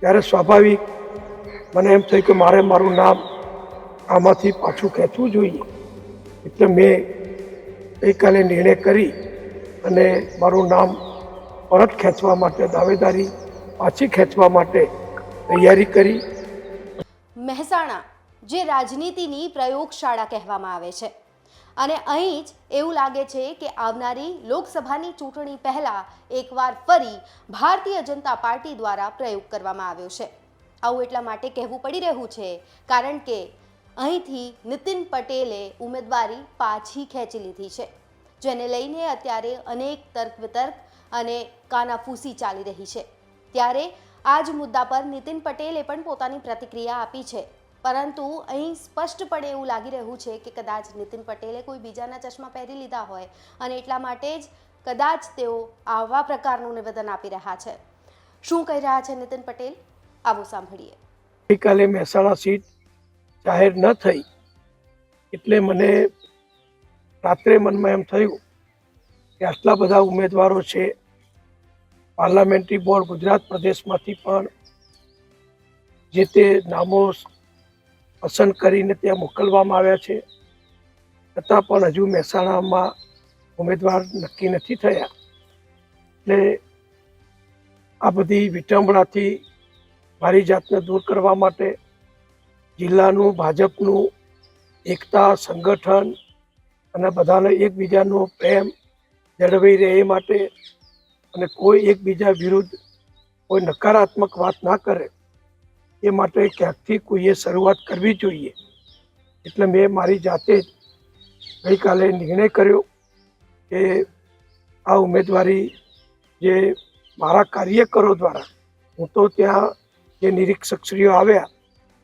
ત્યારે સ્વાભાવિક મને એમ થયું કે મારે મારું નામ આમાંથી પાછું ખેંચવું જોઈએ. એટલે મેં ગઈકાલે નિર્ણય કરી અને મારું નામ પરત ખેંચવા માટે, દાવેદારી પાછી ખેંચવા માટે તૈયારી કરી. મહેસાણા, જે રાજનીતિની પ્રયોગશાળા કહેવામાં આવે છે. અને અહીં જ એવું લાગે છે કે આવનારી લોકસભાની ચૂંટણી પહેલાં એકવાર ફરી ભારતીય જનતા પાર્ટી દ્વારા પ્રયોગ કરવામાં આવ્યો છે. આવું એટલા માટે કહેવું પડી રહ્યું છે કારણ કે અહીંથી નીતિન પટેલે ઉમેદવારી પાછી ખેંચી લીધી છે. જેને લઈને અત્યારે અનેક તર્ક વિતર્ક અને કાનાફૂસી ચાલી રહી છે. ત્યારે આ જ મુદ્દા પર નીતિન પટેલે પણ પોતાની પ્રતિક્રિયા આપી છે. પરંતુ અહીં સ્પષ્ટપણે એવું લાગી રહ્યું છે કે કદાચ નીતિન પટેલે કોઈ બીજાના ચશ્મા પહેરી લીધા હોય અને એટલા માટે જ કદાચ તેઓ આવા પ્રકારનું નિવેદન આપી રહ્યા છે. શું કહી રહ્યા છે નીતિન પટેલ? આવું સાંભળીએ. ગઈકાલે મહેસાણા સીટ જાહેર ન થઈ એટલે મને રાત્રે મનમાં એમ થયું કે આટલા બધા ઉમેદવારો છે. પાર્લામેન્ટરી બોર્ડ ગુજરાત પ્રદેશમાંથી પણ જે તે નામો પસંદ કરીને ત્યાં મોકલવામાં આવ્યા છે. છતાં પણ હજુ મહેસાણામાં ઉમેદવાર નક્કી નથી થયા. એટલે આ બધી વિટંબણાથી મારી જાતને દૂર કરવા માટે જિલ્લાનું, ભાજપનું, એકતા, સંગઠન અને બધાને એકબીજાનો પ્રેમ જળવાઈ રહે એ માટે અને કોઈ એકબીજા વિરુદ્ધ કોઈ નકારાત્મક વાત ના કરે એ માટે ક્યાંકથી કોઈએ શરૂઆત કરવી જોઈએ? એટલે મેં મારી જાતે જ ગઈકાલે નિર્ણય કર્યો કે આ ઉમેદવારી જે મારા કાર્યકરો દ્વારા, હું તો ત્યાં જે નિરીક્ષકશ્રીઓ આવ્યા,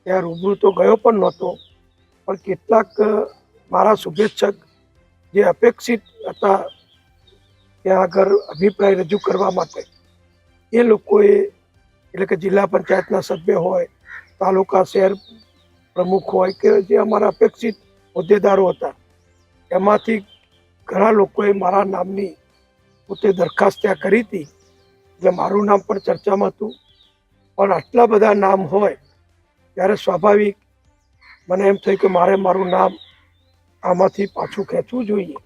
ત્યાં રૂબરૂ તો ગયો પણ નહોતો. પણ કેટલાક મારા શુભેચ્છક જે અપેક્ષિત હતા, ત્યાં આગળ અભિપ્રાય રજૂ કરવા માટે, એ લોકોએ એટલે કે જિલ્લા પંચાયતના સભ્ય હોય, તાલુકા શહેર પ્રમુખ હોય કે જે અમારા અપેક્ષિત હોદ્દેદારો હતા, એમાંથી ઘણા લોકોએ મારા નામની પોતે દરખાસ્ત ત્યાં કરી હતી, એટલે મારું નામ પણ ચર્ચામાં હતું. પણ આટલા બધા નામ હોય, ત્યારે સ્વાભાવિક મને એમ થયું કે મારે મારું નામ આમાંથી પાછું ખેંચવું જોઈએ.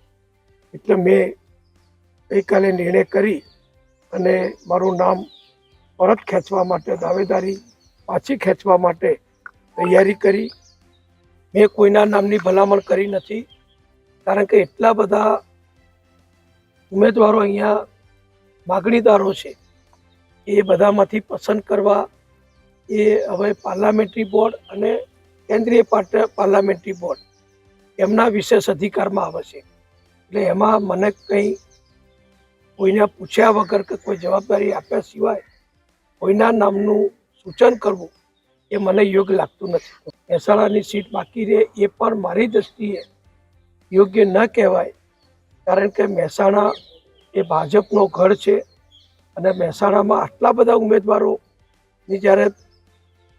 એટલે મેં ગઈકાલે નિર્ણય કરી અને મારું નામ પરત ખેંચવા માટે દાવેદારી પાછી ખેંચવા માટે તૈયારી કરી. મેં કોઈના નામની ભલામણ કરી નથી. કારણ કે એટલા બધા ઉમેદવારો અહીંયા માગણીદારો છે. એ બધામાંથી પસંદ કરવા એ હવે પાર્લામેન્ટરી બોર્ડ અને કેન્દ્રીય પાર્લામેન્ટરી બોર્ડ એમના વિશેષ અધિકારમાં આવે છે. એટલે એમાં મને કંઈ કોઈને પૂછ્યા વગર કે કોઈ જવાબદારી આપ્યા સિવાય કોઈના નામનું સૂચન કરવું એ મને યોગ્ય લાગતું નથી. મહેસાણાની સીટ બાકી રહે એ પણ મારી દ્રષ્ટિએ યોગ્ય ન કહેવાય. કારણ કે મહેસાણા એ ભાજપનો ઘર છે અને મહેસાણામાં આટલા બધા ઉમેદવારોની જ્યારે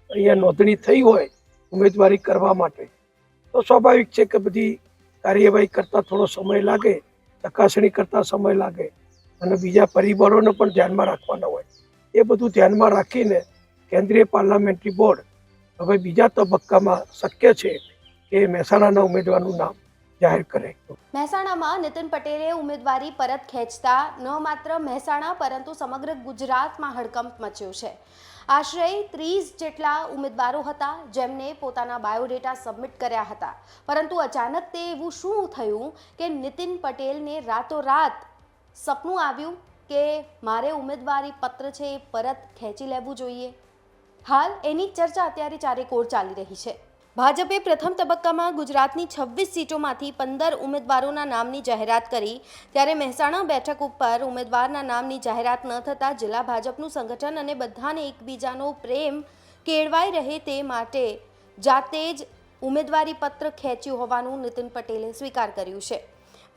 અહીંયા નોંધણી થઈ હોય ઉમેદવારી કરવા માટે, તો સ્વાભાવિક છે કે બધી કાર્યવાહી કરતાં થોડો સમય લાગે, ચકાસણી કરતાં સમય લાગે અને બીજા પરિબળોને પણ ધ્યાનમાં રાખવાના હોય. એ બધું ધ્યાનમાં રાખીને કેન્દ્રીય પાર્લામેન્ટરી બોર્ડ હવે બીજા તબક્કામાં શક્ય છે કે મહેસાણાના ઉમેદવારનું નામ જાહેર કરે. મહેસાણામાં નીતિન પટેલે ઉમેદવારી પરત ખેંચતા ન માત્ર મહેસાણા પરંતુ સમગ્ર ગુજરાતમાં હડકંપ મચ્યો છે. આશરે ત્રીસ જેટલા ઉમેદવારો હતા જેમને પોતાના બાયોડેટા સબમિટ કર્યા હતા. પરંતુ અચાનક તે એવું શું થયું કે નીતિન પટેલને રાતોરાત સપનું આવ્યું કે મારે ઉમેદવારી પત્ર છે એ પરત ખેંચી લેવું જોઈએ? હાલ એની ચર્ચા અત્યારે ચારેકોર ચાલી રહી છે. ભાજપે પ્રથમ તબક્કામાં ગુજરાતની છવ્વીસ સીટોમાંથી પંદર ઉમેદવારોના નામની જાહેરાત કરી. ત્યારે મહેસાણા બેઠક ઉપર ઉમેદવારના નામની જાહેરાત ન થતાં જિલ્લા ભાજપનું સંગઠન અને બધાને એકબીજાનો પ્રેમ કેળવાઈ રહે તે માટે જાતે જ ઉમેદવારી પત્ર ખેંચ્યું હોવાનું નીતિન પટેલે સ્વીકાર કર્યું છે.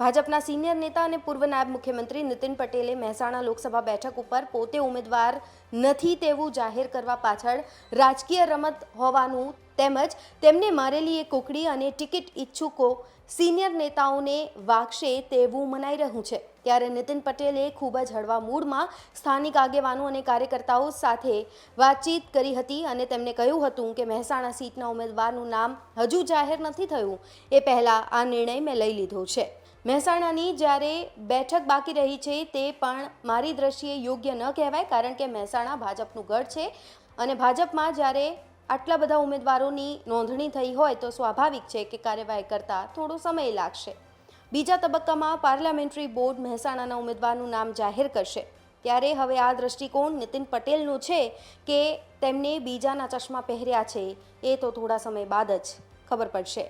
ભાજપના સિનિયર નેતા અને પૂર્વ નાયબ મુખ્યમંત્રી નીતિન પટેલે મહેસાણા લોકસભા બેઠક ઉપર પોતે ઉમેદવાર નથી તેવું જાહેર કરવા પાછળ રાજકીય રમત હોવાનું તેમજ તેમને મારેલી એ કુકડી અને ટિકિટ ઈચ્છુકો સિનિયર નેતાઓને વાગશે તેવું મનાઈ રહ્યું છે. ત્યારે નીતિન પટેલે ખૂબ જ હળવા મૂડમાં સ્થાનિક આગેવાનો અને કાર્યકર્તાઓ સાથે વાતચીત કરી હતી અને તેમને કહ્યું હતું કે મહેસાણા સીટના ઉમેદવારનું નામ હજુ જાહેર નથી થયું. એ પહેલાં આ નિર્ણય મેં લઈ લીધો છે. મહેસાણાની જ્યારે બેઠક બાકી રહી છે તે પણ મારી દ્રષ્ટિએ યોગ્ય ન કહેવાય, કારણ કે મહેસાણા ભાજપનું ગઢ છે અને ભાજપમાં જ્યારે આટલા બધા ઉમેદવારોની નોંધણી થઈ હોય તો સ્વાભાવિક છે કે કાર્યવાહી કરતાં થોડો સમય લાગશે. બીજા તબક્કામાં પાર્લામેન્ટરી બોર્ડ મહેસાણાના ઉમેદવારનું નામ જાહેર કરશે. ત્યારે હવે આ દ્રષ્ટિકોણ નીતિન પટેલનો છે કે તેમને બીજાના ચશ્મા પહેર્યા છે, એ તો થોડા સમય બાદ જ ખબર પડશે.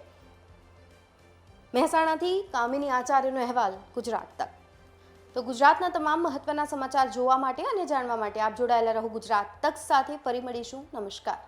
મહેસાણાથી કામિની આચાર્યનો અહેવાલ ગુજરાત તક. તો ગુજરાતના તમામ મહત્વના સમાચાર જોવા માટે અને જાણવા માટે આપ જોડાયેલા રહો ગુજરાત તક સાથે. ફરી મળીશું. નમસ્કાર.